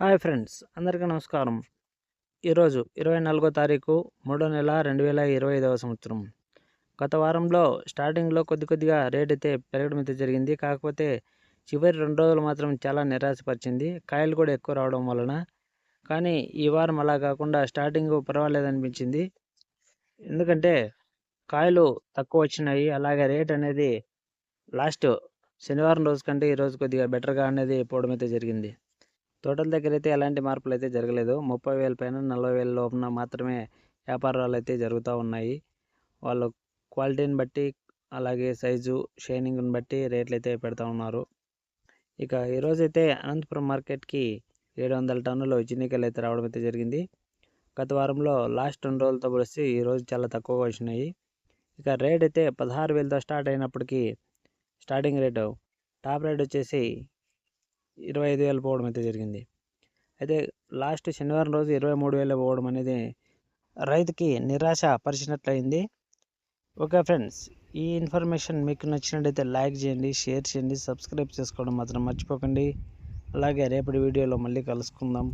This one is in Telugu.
హాయ్ ఫ్రెండ్స్ అందరికీ నమస్కారం. ఈరోజు ఇరవై నాలుగో తారీఖు మూడో నెల రెండు వేల ఇరవై ఐదవ సంవత్సరం. గత వారంలో స్టార్టింగ్లో కొద్ది కొద్దిగా రేట్ అయితే పెరగడం అయితే జరిగింది. కాకపోతే చివరి రెండు రోజులు మాత్రం చాలా నిరాశపరిచింది. కాయలు కూడా ఎక్కువ రావడం వలన. కానీ ఈ వారం అలా కాకుండా స్టార్టింగ్ పర్వాలేదనిపించింది ఎందుకంటే కాయలు తక్కువ వచ్చినాయి. అలాగే రేట్ అనేది లాస్ట్ శనివారం రోజు కంటే ఈరోజు కొద్దిగా బెటర్గా అనేది పోవడం అయితే జరిగింది. తోటల దగ్గర అయితే ఎలాంటి మార్పులు అయితే జరగలేదు. ముప్పై వేల పైన నలభై వేల లోపల మాత్రమే వ్యాపారాలు అయితే జరుగుతూ ఉన్నాయి. వాళ్ళు క్వాలిటీని బట్టి అలాగే సైజు షైనింగ్ని బట్టి రేట్లు అయితే పెడతా ఉన్నారు. ఇక ఈరోజైతే అనంతపురం మార్కెట్కి ఏడు వందల టన్నులు చిన్నికాయలు అయితే రావడం అయితే జరిగింది. గత వారంలో లాస్ట్ రెండు రోజులతో పోలిస్తే ఈరోజు చాలా తక్కువగా వచ్చినాయి. ఇక రేట్ అయితే పదహారు వేలతో స్టార్ట్ అయినప్పటికీ స్టార్టింగ్ రేటు టాప్ రేట్ వచ్చేసి ఇరవై ఐదు వేలు పోవడం అయితే జరిగింది. అయితే లాస్ట్ శనివారం రోజు ఇరవై మూడు వేలు పోవడం అనేది రైతుకి నిరాశ పరిచినట్లయింది. ఓకే ఫ్రెండ్స్ ఈ ఇన్ఫర్మేషన్ మీకు నచ్చినట్టయితే లైక్ చేయండి షేర్ చేయండి సబ్స్క్రైబ్ చేసుకోవడం మాత్రం మర్చిపోకండి. అలాగే రేపటి వీడియోలో మళ్ళీ కలుసుకుందాం.